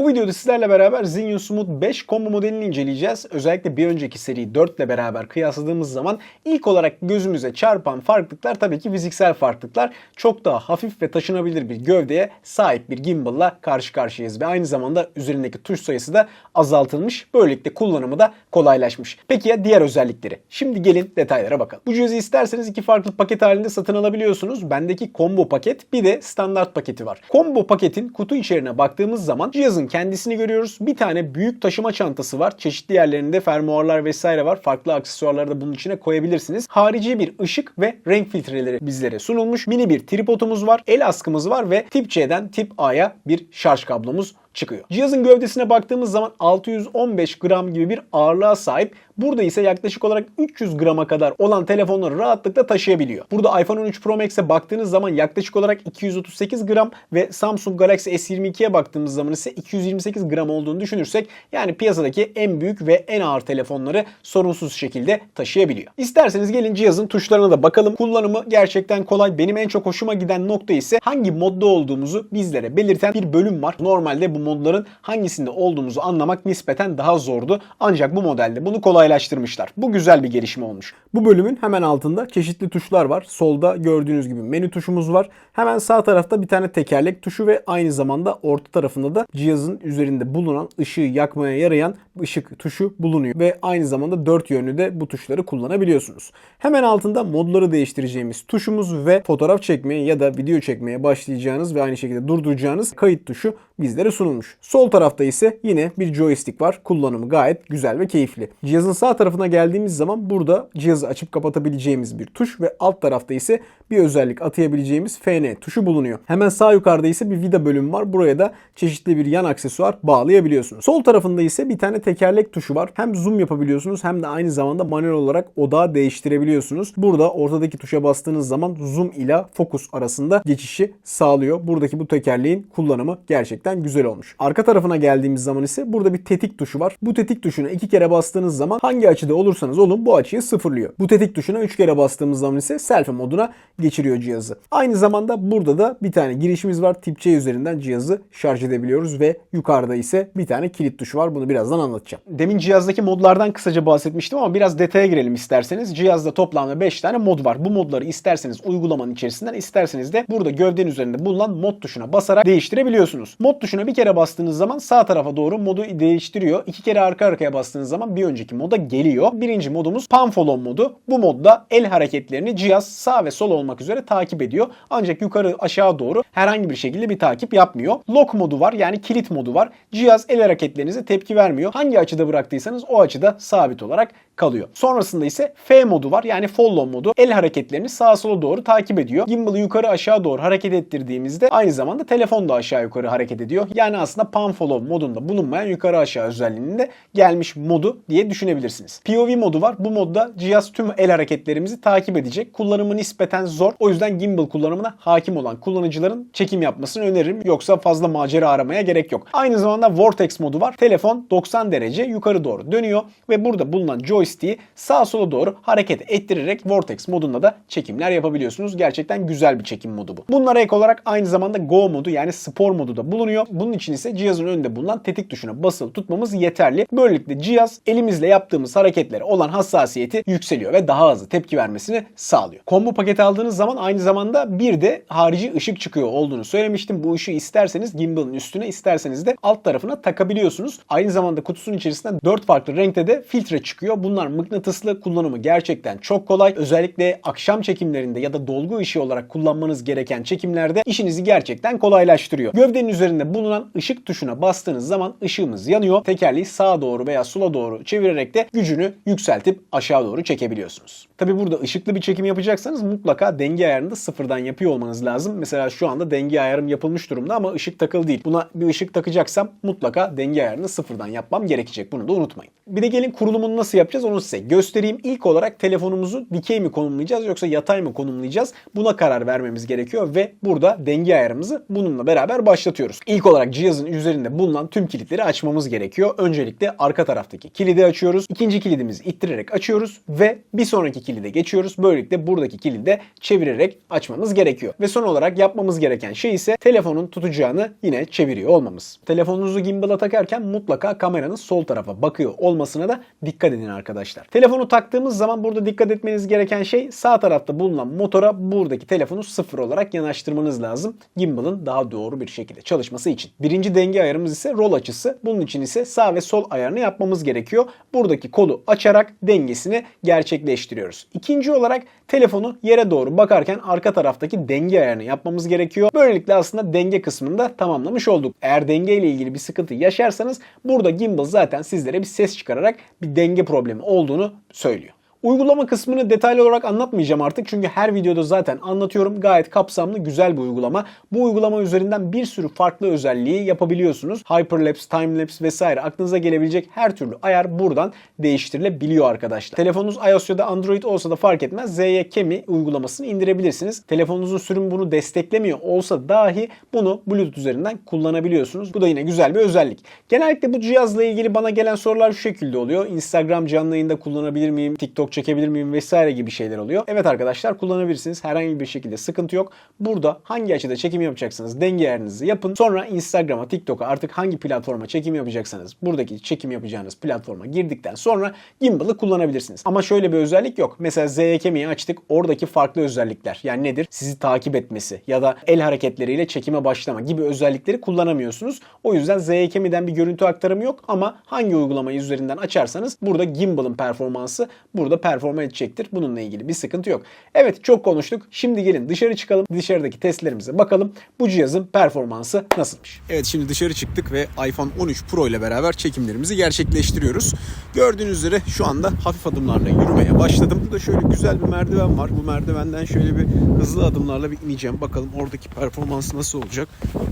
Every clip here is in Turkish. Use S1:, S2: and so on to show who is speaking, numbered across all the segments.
S1: Bu videoda sizlerle beraber Zinyo Smooth 5 combo modelini inceleyeceğiz. Özellikle bir önceki seri 4 ile beraber kıyasladığımız zaman ilk olarak gözümüze çarpan farklılıklar tabii ki fiziksel farklılıklar. Çok daha hafif ve taşınabilir bir gövdeye sahip bir gimbal'la karşı karşıyayız ve aynı zamanda üzerindeki tuş sayısı da azaltılmış. Böylelikle kullanımı da kolaylaşmış. Peki ya diğer özellikleri? Şimdi gelin detaylara bakalım. Bu cihazı isterseniz iki farklı paket halinde satın alabiliyorsunuz. Bendeki combo paket bir de standart paketi var. Combo paketin kutu içeriğine baktığımız zaman cihazın kendisini görüyoruz. Bir tane büyük taşıma çantası var. Çeşitli yerlerinde fermuarlar vesaire var. Farklı aksesuarları da bunun içine koyabilirsiniz. Harici bir ışık ve renk filtreleri bizlere sunulmuş. Mini bir tripodumuz var. El askımız var ve tip C'den tip A'ya bir şarj kablomuz çıkıyor. Cihazın gövdesine baktığımız zaman 615 gram gibi bir ağırlığa sahip. Burada ise yaklaşık olarak 300 grama kadar olan telefonları rahatlıkla taşıyabiliyor. Burada iPhone 13 Pro Max'e baktığınız zaman yaklaşık olarak 238 gram ve Samsung Galaxy S22'ye baktığımız zaman ise 228 gram olduğunu düşünürsek yani piyasadaki en büyük ve en ağır telefonları sorunsuz şekilde taşıyabiliyor. İsterseniz gelin cihazın tuşlarına da bakalım. Kullanımı gerçekten kolay. Benim en çok hoşuma giden nokta ise hangi modda olduğumuzu bizlere belirten bir bölüm var. Normalde bu modların hangisinde olduğumuzu anlamak nispeten daha zordu. Ancak bu modelde bunu kolaylaştırmışlar. Bu güzel bir gelişme olmuş. Bu bölümün hemen altında çeşitli tuşlar var. Solda gördüğünüz gibi menü tuşumuz var. Hemen sağ tarafta bir tane tekerlek tuşu ve aynı zamanda orta tarafında da cihazın üzerinde bulunan ışığı yakmaya yarayan ışık tuşu bulunuyor. Ve aynı zamanda dört yönlü de bu tuşları kullanabiliyorsunuz. Hemen altında modları değiştireceğimiz tuşumuz ve fotoğraf çekmeye ya da video çekmeye başlayacağınız ve aynı şekilde durduracağınız kayıt tuşu bizlere sunulmuş. Sol tarafta ise yine bir joystick var. Kullanımı gayet güzel ve keyifli. Cihazın sağ tarafına geldiğimiz zaman burada cihazı açıp kapatabileceğimiz bir tuş ve alt tarafta ise bir özellik atayabileceğimiz FN tuşu bulunuyor. Hemen sağ yukarıda ise bir vida bölümü var. Buraya da çeşitli bir yan aksesuar bağlayabiliyorsunuz. Sol tarafında ise bir tane tekerlek tuşu var. Hem zoom yapabiliyorsunuz hem de aynı zamanda manuel olarak odağı değiştirebiliyorsunuz. Burada ortadaki tuşa bastığınız zaman zoom ile fokus arasında geçişi sağlıyor. Buradaki bu tekerleğin kullanımı gerçekten güzel olmuş. Arka tarafına geldiğimiz zaman ise burada bir tetik tuşu var. Bu tetik tuşuna iki kere bastığınız zaman hangi açıda olursanız olun bu açıyı sıfırlıyor. Bu tetik tuşuna üç kere bastığımız zaman ise selfie moduna geçiriyor cihazı. Aynı zamanda burada da bir tane girişimiz var. Tip C üzerinden cihazı şarj edebiliyoruz ve yukarıda ise bir tane kilit tuşu var. Bunu birazdan anlatacağım. Demin cihazdaki modlardan kısaca bahsetmiştim ama biraz detaya girelim isterseniz. Cihazda toplamda 5 tane mod var. Bu modları isterseniz uygulamanın içerisinden isterseniz de burada gövdenin üzerinde bulunan mod tuşuna basarak değiştirebiliyorsunuz. Mod tuşuna bir kere bastığınız zaman sağ tarafa doğru modu değiştiriyor. İki kere arka arkaya bastığınız zaman bir önceki moda geliyor. Birinci modumuz Pan Follow modu. Bu modda el hareketlerini cihaz sağ ve sol olmak üzere takip ediyor. Ancak yukarı aşağı doğru herhangi bir şekilde bir takip yapmıyor. Lock modu var yani kilit modu var. Cihaz el hareketlerinize tepki vermiyor. Hangi açıda bıraktıysanız o açıda sabit olarak kalıyor. Sonrasında ise F modu var yani follow modu. El hareketlerini sağa sola doğru takip ediyor. Gimbal'ı yukarı aşağı doğru hareket ettirdiğimizde aynı zamanda telefon da aşağı yukarı hareket ediyor. Yani aslında pan follow modunda bulunmayan yukarı aşağı özelliğinin de gelmiş modu diye düşünebilirsiniz. POV modu var. Bu modda cihaz tüm el hareketlerimizi takip edecek. Kullanımı nispeten zor. O yüzden gimbal kullanımına hakim olan kullanıcıların çekim yapmasını öneririm. Yoksa fazla macera aramaya gerek yok. Aynı zamanda Vortex modu var. Telefon 90 derece yukarı doğru dönüyor ve burada bulunan joystick'i sağa sola doğru hareket ettirerek Vortex modunda da çekimler yapabiliyorsunuz. Gerçekten güzel bir çekim modu bu. Bunlara ek olarak aynı zamanda Go modu yani spor modu da bulunuyor. Bunun için ise cihazın önünde bulunan tetik tuşuna basılı tutmamız yeterli. Böylelikle cihaz elimizle yaptığımız hareketlere olan hassasiyeti yükseliyor ve daha hızlı tepki vermesini sağlıyor. Combo paketi aldığınız zaman aynı zamanda bir de harici ışık çıkıyor olduğunu söylemiştim. Bu ışığı isterseniz gimbal'ın üstüne isterseniz de alt tarafına takabiliyorsunuz. Aynı zamanda kutusunun içerisinden 4 farklı renkte de filtre çıkıyor. Bunlar mıknatıslı kullanımı gerçekten çok kolay. Özellikle akşam çekimlerinde ya da dolgu ışığı olarak kullanmanız gereken çekimlerde işinizi gerçekten kolaylaştırıyor. Gövdenin üzerinde bulunan ışık tuşuna bastığınız zaman ışığımız yanıyor. Tekerleği sağa doğru veya sola doğru çevirerek de gücünü yükseltip aşağı doğru çekebiliyorsunuz. Tabi burada ışıklı bir çekim yapacaksanız mutlaka denge ayarını da sıfırdan yapıyor olmanız lazım. Mesela şu anda denge ayarım yapılmış durumda ama ışık takılı değil. Buna bir ışık takacaksam mutlaka denge ayarını sıfırdan yapmam gerekecek. Bunu da unutmayın. Bir de gelin kurulumunu nasıl yapacağız onu size göstereyim. İlk olarak telefonumuzu dikey mi konumlayacağız yoksa yatay mı konumlayacağız? Buna karar vermemiz gerekiyor ve burada denge ayarımızı bununla beraber başlatıyoruz. İlk olarak cihazın üzerinde bulunan tüm kilitleri açmamız gerekiyor. Öncelikle arka taraftaki kilidi açıyoruz. İkinci kilidimizi ittirerek açıyoruz ve bir sonraki kilide geçiyoruz. Böylelikle buradaki kilidi de çevirerek açmamız gerekiyor. Ve son olarak yapmamız gereken şey ise telefonun tutacağını yine çeviriyor olmamız. Telefonunuzu gimbal'a takarken mutlaka kameranın sol tarafa bakıyor olmasına da dikkat edin arkadaşlar. Telefonu taktığımız zaman burada dikkat etmeniz gereken şey sağ tarafta bulunan motora buradaki telefonu sıfır olarak yanaştırmanız lazım. Gimbal'ın daha doğru bir şekilde çalışması için. Birinci denge ayarımız ise rol açısı. Bunun için ise sağ ve sol ayarını yapmamız gerekiyor. Buradaki kolu açarak dengesini gerçekleştiriyoruz. İkinci olarak telefonu yere doğru bakarken arka taraftaki denge ayarını yapmamız gerekiyor. Böylelikle aslında denge kısmını da tamamlamış olduk. Eğer denge ile ilgili bir sıkıntı yaşarsanız burada gimbal zaten sizlere bir ses çıkararak bir denge problemi olduğunu söylüyor. Uygulama kısmını detaylı olarak anlatmayacağım artık çünkü her videoda zaten anlatıyorum. Gayet kapsamlı, güzel bir uygulama. Bu uygulama üzerinden bir sürü farklı özelliği yapabiliyorsunuz. Hyperlapse, timelapse vesaire aklınıza gelebilecek her türlü ayar buradan değiştirilebiliyor arkadaşlar. Telefonunuz iOS ya da Android olsa da fark etmez. Z'ye Kemi uygulamasını indirebilirsiniz. Telefonunuzun sürümü bunu desteklemiyor olsa dahi bunu Bluetooth üzerinden kullanabiliyorsunuz. Bu da yine güzel bir özellik. Genellikle bu cihazla ilgili bana gelen sorular şu şekilde oluyor. Instagram canlı yayında kullanabilir miyim? TikTok çekebilir miyim vesaire gibi şeyler oluyor. Evet arkadaşlar kullanabilirsiniz. Herhangi bir şekilde sıkıntı yok. Burada hangi açıda çekim yapacaksınız denge ayarınızı yapın. Sonra Instagram'a, TikTok'a artık hangi platforma çekim yapacaksanız buradaki çekim yapacağınız platforma girdikten sonra gimbal'ı kullanabilirsiniz. Ama şöyle bir özellik yok. Mesela ZKM'yi açtık. Oradaki farklı özellikler. Yani nedir? Sizi takip etmesi ya da el hareketleriyle çekime başlama gibi özellikleri kullanamıyorsunuz. O yüzden ZKM'den bir görüntü aktarımı yok ama hangi uygulamayı üzerinden açarsanız burada gimbal'ın performansı burada performa edecektir. Bununla ilgili bir sıkıntı yok. Evet çok konuştuk. Şimdi gelin dışarı çıkalım. Dışarıdaki testlerimize bakalım. Bu cihazın performansı nasılmış? Evet şimdi dışarı çıktık ve iPhone 13 Pro ile beraber çekimlerimizi gerçekleştiriyoruz. Gördüğünüz üzere şu anda hafif adımlarla yürümeye başladım. Burada şöyle güzel bir merdiven var. Bu merdivenden şöyle bir hızlı adımlarla bir ineceğim. Bakalım oradaki performans nasıl olacak.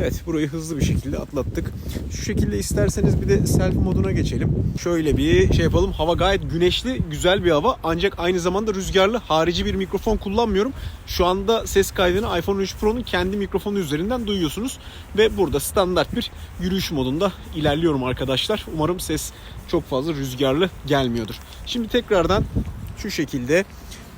S1: Evet burayı hızlı bir şekilde atlattık. Şu şekilde isterseniz bir de selfie moduna geçelim. Şöyle bir şey yapalım. Hava gayet güneşli, güzel bir hava. Ancak aynı zamanda rüzgarlı. Harici bir mikrofon kullanmıyorum. Şu anda ses kaydını iPhone 13 Pro'nun kendi mikrofonu üzerinden duyuyorsunuz. Ve burada standart bir yürüyüş modunda ilerliyorum arkadaşlar. Umarım ses çok fazla rüzgarlı gelmiyordur. Şimdi tekrardan şu şekilde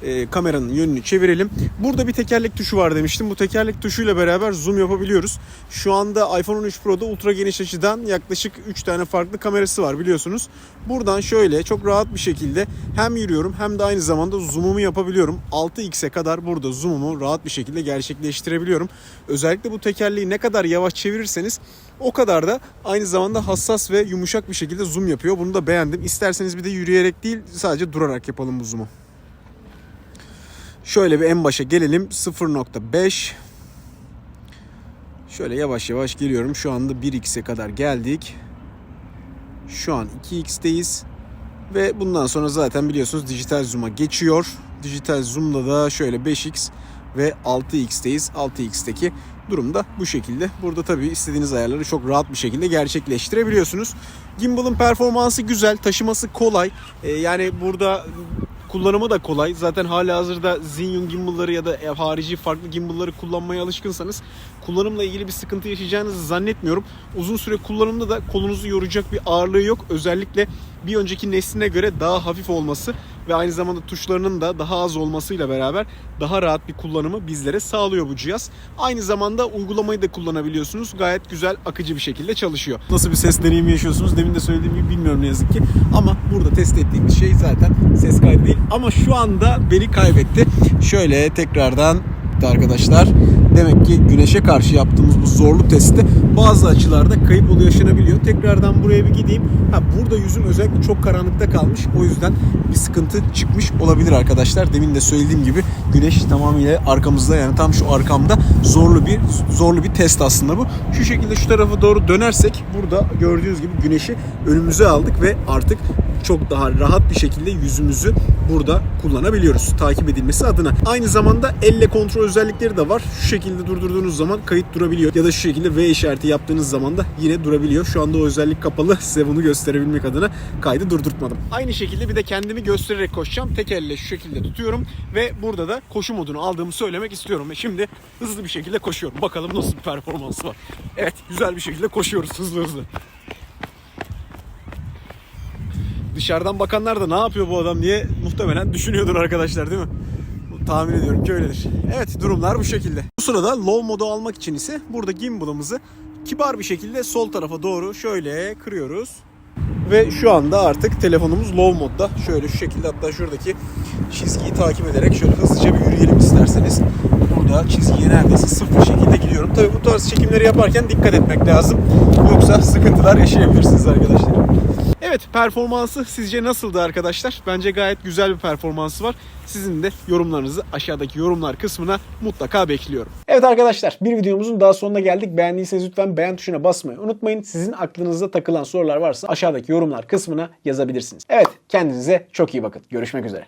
S1: e, kameranın yönünü çevirelim. Burada bir tekerlek tuşu var demiştim. Bu tekerlek tuşuyla beraber zoom yapabiliyoruz. Şu anda iPhone 13 Pro'da ultra geniş açıdan yaklaşık 3 tane farklı kamerası var biliyorsunuz. Buradan şöyle çok rahat bir şekilde hem yürüyorum hem de aynı zamanda zoom'umu yapabiliyorum. 6x'e kadar burada zoom'umu rahat bir şekilde gerçekleştirebiliyorum. Özellikle bu tekerleği ne kadar yavaş çevirirseniz o kadar da aynı zamanda hassas ve yumuşak bir şekilde zoom yapıyor. Bunu da beğendim. İsterseniz bir de yürüyerek değil sadece durarak yapalım bu zoom'u. Şöyle bir en başa gelelim. 0.5 Şöyle yavaş yavaş geliyorum. Şu anda 1x'e kadar geldik. Şu an 2x'teyiz. Ve bundan sonra zaten biliyorsunuz dijital zoom'a geçiyor. Dijital zoom'da da şöyle 5x ve 6x'teyiz. 6x'teki durum da bu şekilde. Burada tabii istediğiniz ayarları çok rahat bir şekilde gerçekleştirebiliyorsunuz. Gimbal'ın performansı güzel, taşıması kolay. Ee, yani burada kullanımı da kolay. Zaten hala hazırda Xinyun gimbal'ları ya da harici farklı gimbal'ları kullanmaya alışkınsanız kullanımla ilgili bir sıkıntı yaşayacağınızı zannetmiyorum. Uzun süre kullanımda da kolunuzu yoracak bir ağırlığı yok. Özellikle bir önceki nesline göre daha hafif olması ve aynı zamanda tuşlarının da daha az olmasıyla beraber daha rahat bir kullanımı bizlere sağlıyor bu cihaz. Aynı zamanda uygulamayı da kullanabiliyorsunuz. Gayet güzel, akıcı bir şekilde çalışıyor. Nasıl bir ses deneyimi yaşıyorsunuz? Demin de söylediğim gibi bilmiyorum ne yazık ki. Ama burada test ettiğimiz şey zaten ses kaydı değil. Ama şu anda beni kaybetti. Şöyle tekrardan arkadaşlar demek ki güneşe karşı yaptığımız bu zorlu testte bazı açılarda kayıp oluyor yaşanabiliyor. Tekrardan buraya bir gideyim. Ha burada yüzüm özellikle çok karanlıkta kalmış. O yüzden bir sıkıntı çıkmış olabilir arkadaşlar. Demin de söylediğim gibi güneş tamamıyla arkamızda yani tam şu arkamda zorlu bir zorlu bir test aslında bu. Şu şekilde şu tarafa doğru dönersek burada gördüğünüz gibi güneşi önümüze aldık ve artık çok daha rahat bir şekilde yüzümüzü burada kullanabiliyoruz takip edilmesi adına. Aynı zamanda elle kontrol özellikleri de var. Şu şekilde durdurduğunuz zaman kayıt durabiliyor. Ya da şu şekilde V işareti yaptığınız zaman da yine durabiliyor. Şu anda o özellik kapalı. Size bunu gösterebilmek adına kaydı durdurtmadım. Aynı şekilde bir de kendimi göstererek koşacağım. Tek elle şu şekilde tutuyorum ve burada da koşu modunu aldığımı söylemek istiyorum. Ve şimdi hızlı bir şekilde koşuyorum. Bakalım nasıl bir performansı var. Evet güzel bir şekilde koşuyoruz hızlı hızlı. Dışarıdan bakanlar da ne yapıyor bu adam diye muhtemelen düşünüyordur arkadaşlar değil mi? Tahmin ediyorum ki öyledir. Evet durumlar bu şekilde. Bu sırada low modu almak için ise burada gimbal'ımızı kibar bir şekilde sol tarafa doğru şöyle kırıyoruz. Ve şu anda artık telefonumuz low modda. Şöyle şu şekilde hatta şuradaki çizgiyi takip ederek şöyle hızlıca bir yürüyelim isterseniz. Burada çizgiye neredeyse sıfır şekilde gidiyorum. Tabi bu tarz çekimleri yaparken dikkat etmek lazım. Yoksa sıkıntılar yaşayabilirsiniz arkadaşlar. Evet performansı sizce nasıldı arkadaşlar? Bence gayet güzel bir performansı var. Sizin de yorumlarınızı aşağıdaki yorumlar kısmına mutlaka bekliyorum. Evet arkadaşlar bir videomuzun daha sonuna geldik. Beğendiyseniz lütfen beğen tuşuna basmayı unutmayın. Sizin aklınızda takılan sorular varsa aşağıdaki yorumlar kısmına yazabilirsiniz. Evet kendinize çok iyi bakın. Görüşmek üzere.